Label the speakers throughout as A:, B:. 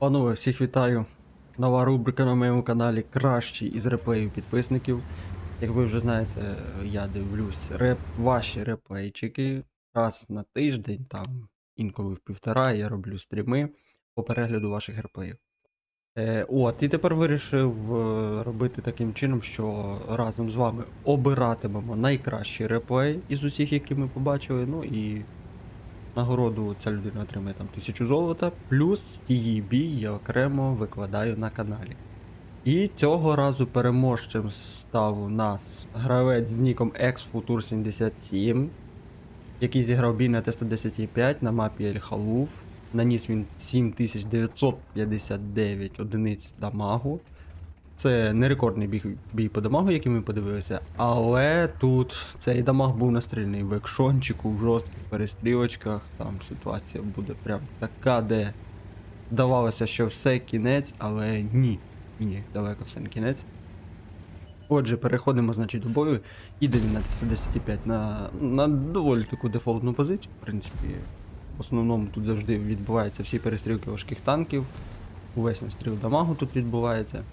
A: Панове, всіх вітаю. Нова рубрика на моєму каналі Кращі із реплеїв підписників. Як ви вже знаєте, я дивлюсь реп, ваші реплейчики раз на тиждень, там інколи в півтора я роблю стріми по перегляду ваших реплеїв. Е, от, і тепер вирішив е, робити таким чином, що разом з вами обиратимемо найкращий реплей із усіх, які ми побачили. Ну і Нагороду ця людина отримає там 1000 золота, плюс її бій я окремо викладаю на каналі. І цього разу переможцем став у нас гравець з ніком XFutur77, який зіграв бій на Т-110.5 на мапі Ель Халуф. Наніс він 7959 одиниць дамагу. Це не рекордний бій, бій по дамагу, який ми подивилися, але тут цей дамаг був настрільний в екшончику, в жорстких перестрілочках. Там ситуація буде прям така, де здавалося, що все кінець, але ні. Ні, далеко все не кінець. Отже, переходимо, значить, до бою. Іде він на 110,5 на, на доволі таку дефолтну позицію. В принципі, в основному тут завжди відбуваються всі перестрілки важких танків. Увесь настріл дамагу тут відбувається.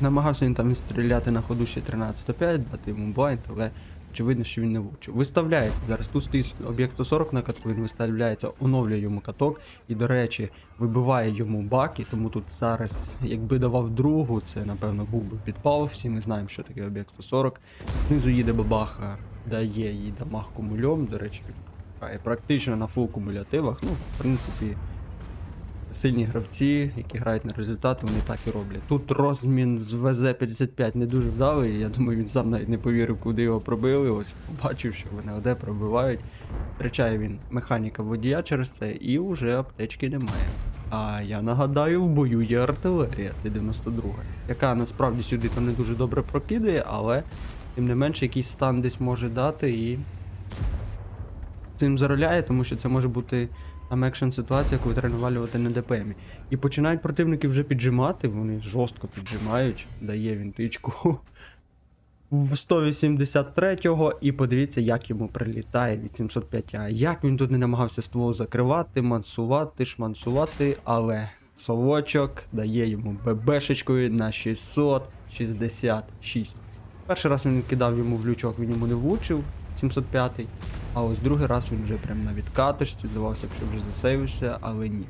A: Намагався він там стріляти на ходу ще 13-5, дати йому блайнд, але очевидно, що він не влучив. Виставляється зараз. Тут стоїть об'єкт 140 на катку, він виставляється, оновлює йому каток і, до речі, вибиває йому баки, тому тут зараз, якби давав другу, це напевно був би підпал. Всі ми знаємо, що таке об'єкт 140. Знизу їде бабаха, дає їй дамаг кумульом, до речі, практично на фул кумулятивах. Ну, в принципі. Сильні гравці, які грають на результати, вони так і роблять. Тут розмін з ВЗ-55 не дуже вдалий. Я думаю, він сам навіть не повірив, куди його пробили. Ось побачив, що вони ОД пробивають. Втрачає він механіка водія через це, і вже аптечки немає. А я нагадаю, в бою є артилерія Т-92, яка насправді сюди то не дуже добре прокидає, але тим не менше якийсь стан десь може дати і цим зароляє, тому що це може бути там екшн ситуація, коли треба навалювати на ДПМі. І починають противники вже піджимати, вони жорстко піджимають, дає він тичку в 183-го, і подивіться, як йому прилітає від 705 а Як він тут не намагався ствол закривати, мансувати, шмансувати, але совочок дає йому ББшечкою на 666. Перший раз він кидав йому в лючок, він йому не влучив, 705 а ось другий раз він вже прям на відкаточці, здавався б, що вже засейвився, але ні.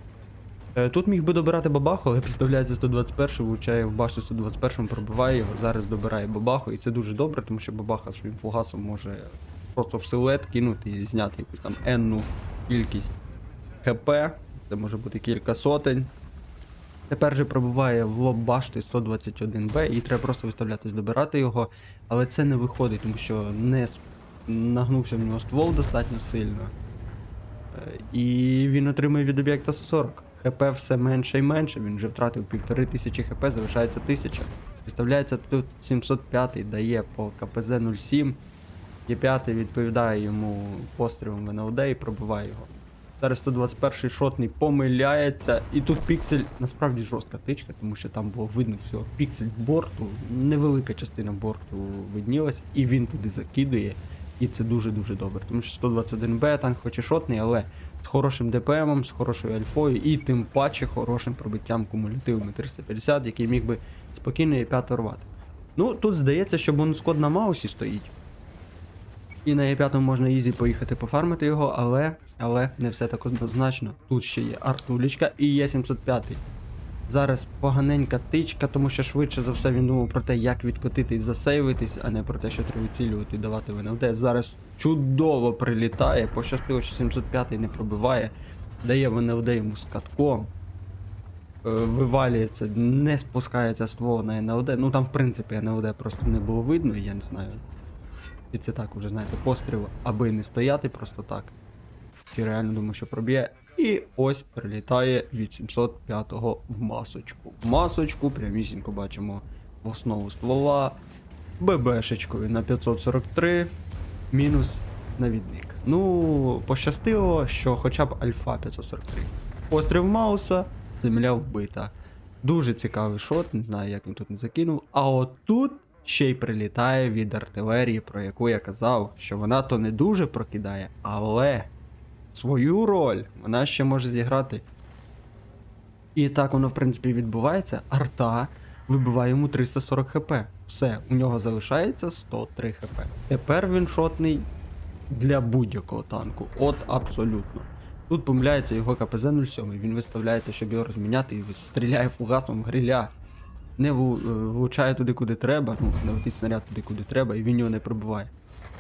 A: Е, Тут міг би добирати бабаху, але підставляється 121, влучає в башню 121, пробиває його, зараз добирає бабаху, і це дуже добре, тому що бабаха своїм фугасом може просто в силует кинути і зняти якусь там енну кількість ХП, це може бути кілька сотень. Тепер же пробиває в лоб башти 121Б, і треба просто виставлятись, добирати його, але це не виходить, тому що не нагнувся в нього ствол достатньо сильно. Е, І він отримує від об'єкта 140. ХП все менше і менше, він вже втратив півтори тисячі ХП, залишається 1000. Виставляється тут 705 дає по КПЗ 07. Є5 відповідає йому пострілом в НЛД і пробиває його. Зараз 121 шотний помиляється, і тут піксель насправді жорстка тичка, тому що там було видно всього. Піксель борту, невелика частина борту виднілась, і він туди закидує. І це дуже-дуже добре. Тому що 121Б танк хоч і шотний, але з хорошим ДПМом, з хорошою альфою і тим паче хорошим пробиттям кумулятивами 350, який міг би спокійно і 5 рвати. Ну, тут здається, що бонус-код на Маусі стоїть. І на Е5 можна ізі поїхати пофармити його, але, але не все так однозначно. Тут ще є артулічка і є 705. Зараз поганенька тичка, тому що швидше за все він думав про те, як відкотити і засейвитись, а не про те, що треба відцілювати і давати в НЛД. Зараз чудово прилітає, пощастило, що 705 не пробиває, дає в НЛД йому з катком. Е, Вивалюється, не спускається ствол на НЛД. Ну там, в принципі, НЛД просто не було видно, я не знаю. І це так уже, знаєте, постріл, аби не стояти просто так. Чи реально думаю, що проб'є. І ось прилітає від 705-го в масочку. В масочку прямісінько бачимо в основу ствола. ББшечкою на 543, мінус навідник. Ну, пощастило, що хоча б альфа 543. Постріл Мауса, земля вбита. Дуже цікавий шот, не знаю, як він тут не закинув. А от тут ще й прилітає від артилерії, про яку я казав, що вона то не дуже прокидає, але свою роль вона ще може зіграти І так воно, в принципі, відбувається. Арта вибиває йому 340 хп. Все, у нього залишається 103 хп. Тепер він шотний для будь-якого танку. От абсолютно. Тут помиляється його КПЗ 07. Він виставляється, щоб його розміняти, і стріляє фугасом в гриля. Не е, влучає туди, куди треба, ну, не летить снаряд туди, куди треба, і він його не пробиває.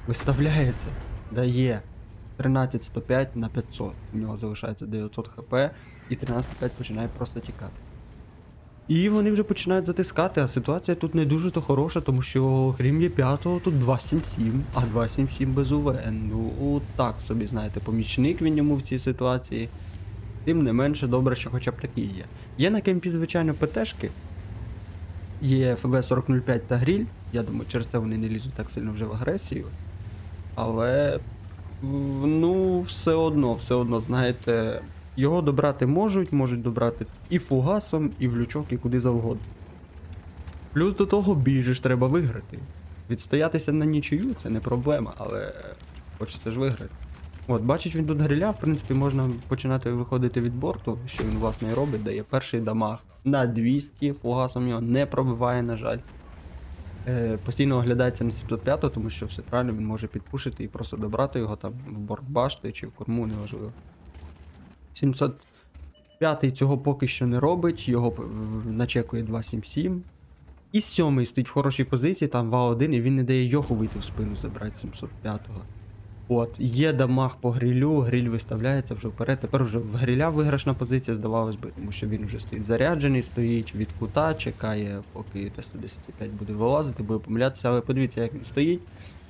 A: Виставляється, дає 13-105 на 500. У нього залишається 900 хп, і 13-105 починає просто тікати. І вони вже починають затискати, а ситуація тут не дуже то хороша, тому що крім є 5 тут 277, а 277 без УВ. Ну так собі, знаєте, помічник він йому в цій ситуації. Тим не менше, добре, що хоча б такі є. Є на кемпі, звичайно, ПТшки. Є ФВ-4005 та гріль. Я думаю, через це вони не лізуть так сильно вже в агресію. Але. Ну, все одно, все одно, знаєте, його добрати можуть, можуть добрати і фугасом, і в лючок, і куди завгодно. Плюс до того біжиш, треба виграти. Відстоятися на нічию це не проблема, але хочеться ж виграти. От, бачить він тут гриля, в принципі, можна починати виходити від борту, що він власне і робить, дає перший дамаг на 200, фугасом його не пробиває, на жаль. Е, постійно оглядається на 705, тому що все правильно він може підпушити і просто добрати його там в борт башти чи в корму, неважливо. 705 цього поки що не робить, його начекує 277. І сьомий стоїть в хорошій позиції, там ВА1, і він не дає йоху вийти в спину забрати 705-го. От, є дамаг по грилю, гриль виставляється вже вперед. Тепер вже в гриля виграшна позиція, здавалось би, тому що він вже стоїть заряджений, стоїть від кута, чекає, поки Т-115 буде вилазити, буде помилятися. Але подивіться, як він стоїть.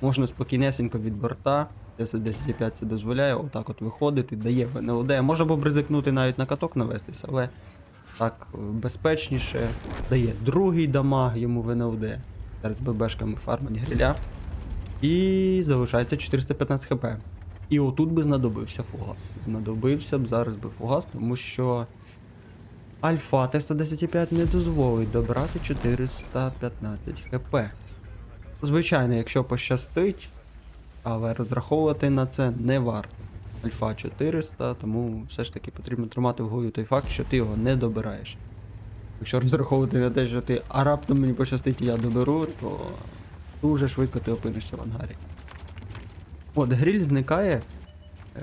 A: Можна спокійнесенько від борта. Т-115 це дозволяє отак от виходити, дає ВНЛД. Може б ризикнути навіть на каток навестися, але так е, безпечніше. Дає другий дамаг йому ВНЛД. Зараз ББшками фармить гриля. І залишається 415 хп. І отут би знадобився фугас. Знадобився б зараз би фугас, тому що Альфа Т-115 не дозволить добрати 415 хп. Звичайно, якщо пощастить, але розраховувати на це не варто. Альфа 400, тому все ж таки потрібно тримати в голові той факт, що ти його не добираєш. Якщо розраховувати на те, що ти а раптом мені пощастить я доберу, то дуже швидко ти опинишся в ангарі. От, гриль зникає. е,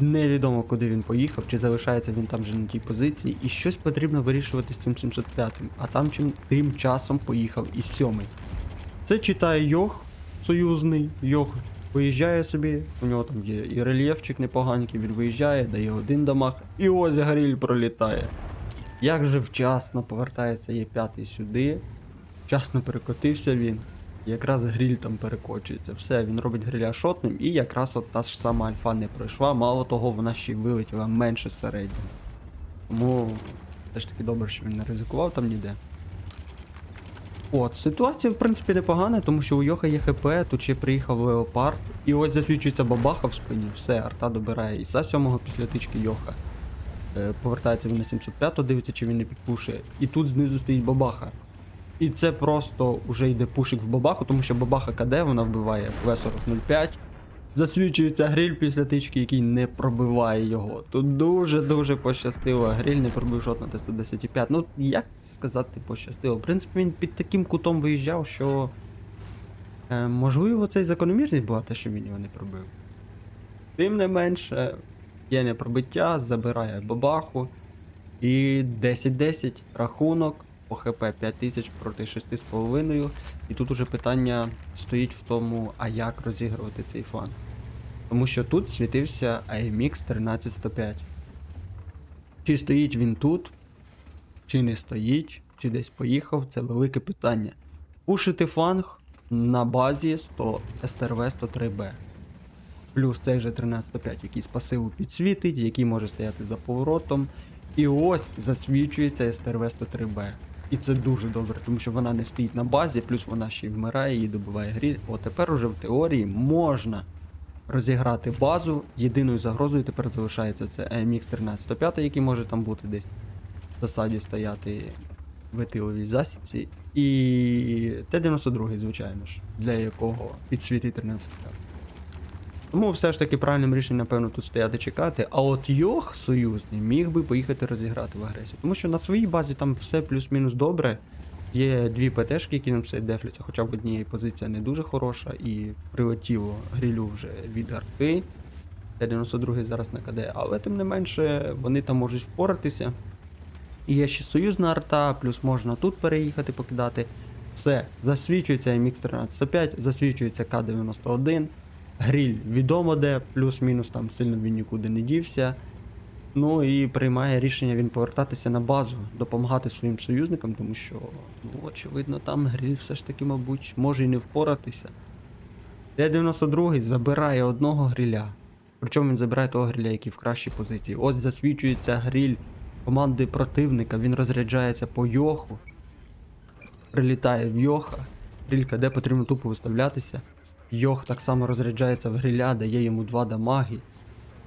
A: Невідомо, куди він поїхав, чи залишається він там вже на тій позиції, і щось потрібно вирішувати з цим 705 а там чим тим часом поїхав і сьомий. Це читає Йох союзний. Йох виїжджає собі, у нього там є і рельєфчик непоганький, він виїжджає, дає один дамаг, і ось гриль пролітає. Як же вчасно повертається є п'ятий сюди, вчасно перекотився він. І якраз гриль там перекочується. Все, він робить гриля шотним, і якраз от та ж сама альфа не пройшла. Мало того, вона ще й вилетіла менше середньо. Тому теж таки добре, що він не ризикував там ніде. От, ситуація, в принципі, непогана, тому що у Йоха є ХП, тут ще приїхав Леопард, і ось засвідчується бабаха в спині, все, арта добирає Іса 7 після тички Йоха. Е, повертається він на 705, дивиться, чи він не підпушує. І тут знизу стоїть бабаха. І це просто вже йде пушик в бабаху, тому що бабаха КД, вона вбиває ФВ-4005. Засвідчується гриль після тички, який не пробиває його. Тут дуже-дуже пощастило. Гриль не пробив шот на Т-115. Ну, як сказати, пощастило. В принципі, він під таким кутом виїжджав, що. Е, можливо, це і закономірність була те, що він його не пробив. Тим не менше, є непробиття, забирає бабаху. І 10-10 рахунок по ХП 5000 проти 6,5. І тут уже питання стоїть в тому, а як розігрувати цей фан. Тому що тут світився AMX 13105. Чи стоїть він тут, чи не стоїть, чи десь поїхав, це велике питання. Пушити фланг на базі 100 STRV 103B. Плюс цей же 1305, який з пасиву підсвітить, який може стояти за поворотом. І ось засвічується STRV 103B. І це дуже добре, тому що вона не стоїть на базі, плюс вона ще й вмирає, її добиває гріль. О, тепер уже в теорії можна розіграти базу. Єдиною загрозою тепер залишається це AMX 13105, який може там бути десь в засаді стояти в етиловій засідці. І Т-92, звичайно ж, для якого підсвітить 1305. Тому все ж таки правильним рішенням, напевно, тут стояти чекати. А от Йох союзний міг би поїхати розіграти в агресію. Тому що на своїй базі там все плюс-мінус добре. Є дві ПТшки, які нам все дефляться, хоча в одній позиція не дуже хороша, і прилетіло грілю вже від арти. Т-92 зараз на КД, але тим не менше вони там можуть впоратися. І є ще союзна арта, плюс можна тут переїхати, покидати. Все, засвічується MX 1305, засвічується К91. Гріль відомо де, плюс-мінус там сильно він нікуди не дівся. Ну і приймає рішення він повертатися на базу, допомагати своїм союзникам, тому що, ну, очевидно, там гріль все ж таки, мабуть, може і не впоратися. Т-92 забирає одного гріля. Причому він забирає того гріля, який в кращій позиції. Ось засвічується гріль команди противника, він розряджається по йоху, прилітає в йоха. Грілька, де потрібно тупо виставлятися. Йох так само розряджається в гриля, дає йому два дамаги.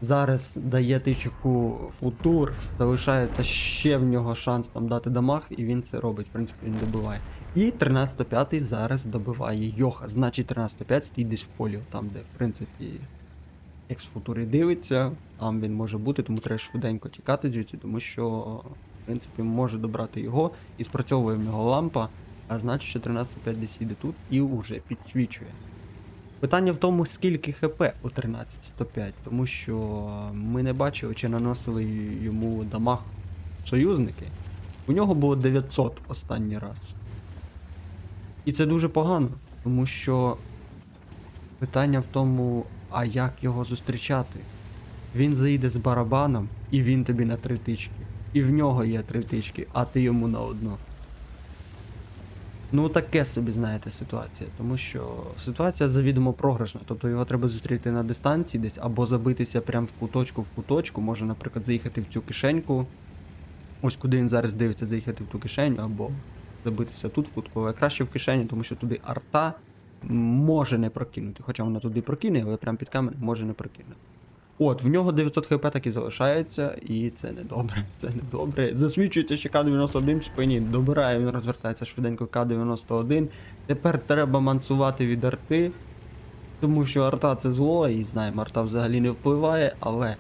A: Зараз дає тичку футур, залишається ще в нього шанс там дати дамаг, і він це робить, в принципі, він добиває. І 13-5 зараз добиває Йоха. Значить 13-5 стоїть десь в полі, там, де, в принципі, екс футури дивиться, там він може бути, тому треба швиденько тікати звідси, тому що, в принципі, може добрати його і спрацьовує в нього лампа, а значить, що 13-5 десь їде тут і уже підсвічує. Питання в тому, скільки ХП у 13-105, тому що ми не бачили, чи наносили йому дамаг союзники. У нього було 900 останній раз. І це дуже погано, тому що питання в тому, а як його зустрічати? Він заїде з барабаном, і він тобі на три тички. І в нього є три тички, а ти йому на одну. Ну, таке собі, знаєте, ситуація. Тому що ситуація завідомо програшна. Тобто його треба зустріти на дистанції десь або забитися прямо в куточку в куточку. Може, наприклад, заїхати в цю кишеньку. Ось куди він зараз дивиться, заїхати в ту кишеню, або забитися тут в кутку, але краще в кишеню, тому що туди арта може не прокинути. Хоча вона туди прокине, але прямо під камерою може не прокинути. От, в нього 900 хп так і залишається, і це не добре. Це не добре. Засвічується ще К-91 в спині, добирає, він розвертається швиденько К-91. Тепер треба мансувати від арти, тому що арта це зло, і знаємо, арта взагалі не впливає, але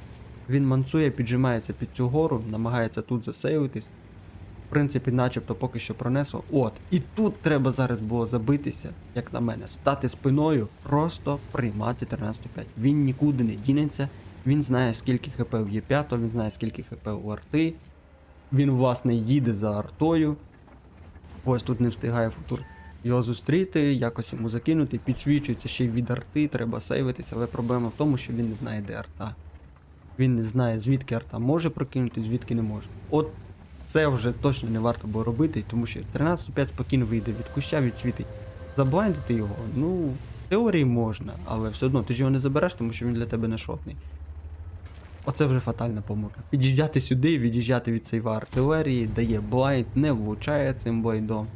A: він мансує, піджимається під цю гору, намагається тут засейвитись. В принципі, начебто поки що пронесло. От, і тут треба зараз було забитися, як на мене, стати спиною, просто приймати 13-5. Він нікуди не дінеться, він знає, скільки хп в Є5, він знає, скільки хп у арти. Він, власне, їде за артою. Ось тут не встигає футур його зустріти, якось йому закинути, підсвічується ще й від арти, треба сейвитися, але проблема в тому, що він не знає, де арта. Він не знає, звідки арта може прокинути, звідки не може. От це вже точно не варто було робити, тому що 13-5 спокійно вийде від куща, відсвітить. Заблайндити його, ну, в теорії можна, але все одно ти ж його не забереш, тому що він для тебе не шотний. Оце вже фатальна помилка. Під'їжджати сюди, від'їжджати від сейва артилерії, дає блайнд, не влучає цим блайдом.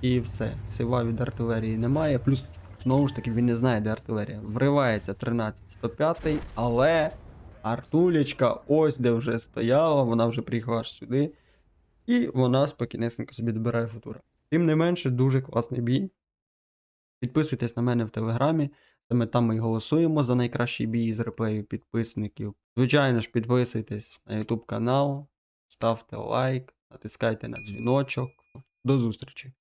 A: І все. Сейва від артилерії немає. Плюс, знову ж таки, він не знає, де артилерія. Вривається 13-105, але Артулечка ось де вже стояла, вона вже приїхала аж сюди. І вона спокійнесенько собі добирає футура. Тим не менше, дуже класний бій. Підписуйтесь на мене в телеграмі. Саме там ми голосуємо за найкращий бій з реплею підписників. Звичайно ж, підписуйтесь на YouTube канал, ставте лайк, натискайте на дзвіночок. До зустрічі!